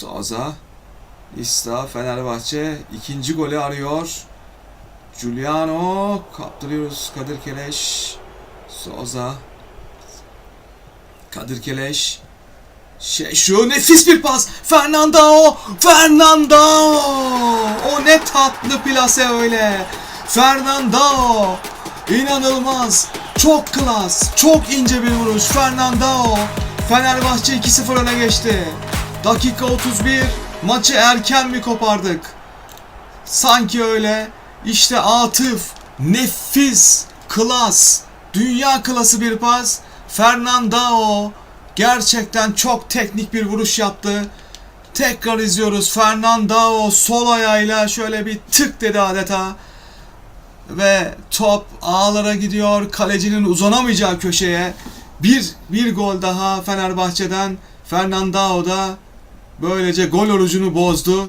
Souza. Ista Fenerbahçe ikinci golü arıyor. Giuliano kaptırıyoruz Kadir Keleş. Souza. Kadir Keleş. Şey şu nefis bir pas. Fernando. Fernando. O ne tatlı plase öyle. Fernando. İnanılmaz. Çok klas. Çok ince bir vuruş. Fernando. Fenerbahçe 2-0 öne geçti. Dakika 31. Maçı erken mi kopardık? Sanki öyle. İşte Atıf. Nefis. Klas. Dünya klası bir pas. Fernando. Gerçekten çok teknik bir vuruş yaptı. Tekrar izliyoruz. Fernando sol ayağıyla şöyle bir tık dedi adeta. Ve top ağlara gidiyor. Kalecinin uzanamayacağı köşeye. Bir, bir gol daha Fenerbahçe'den. Fernando da böylece gol orucunu bozdu.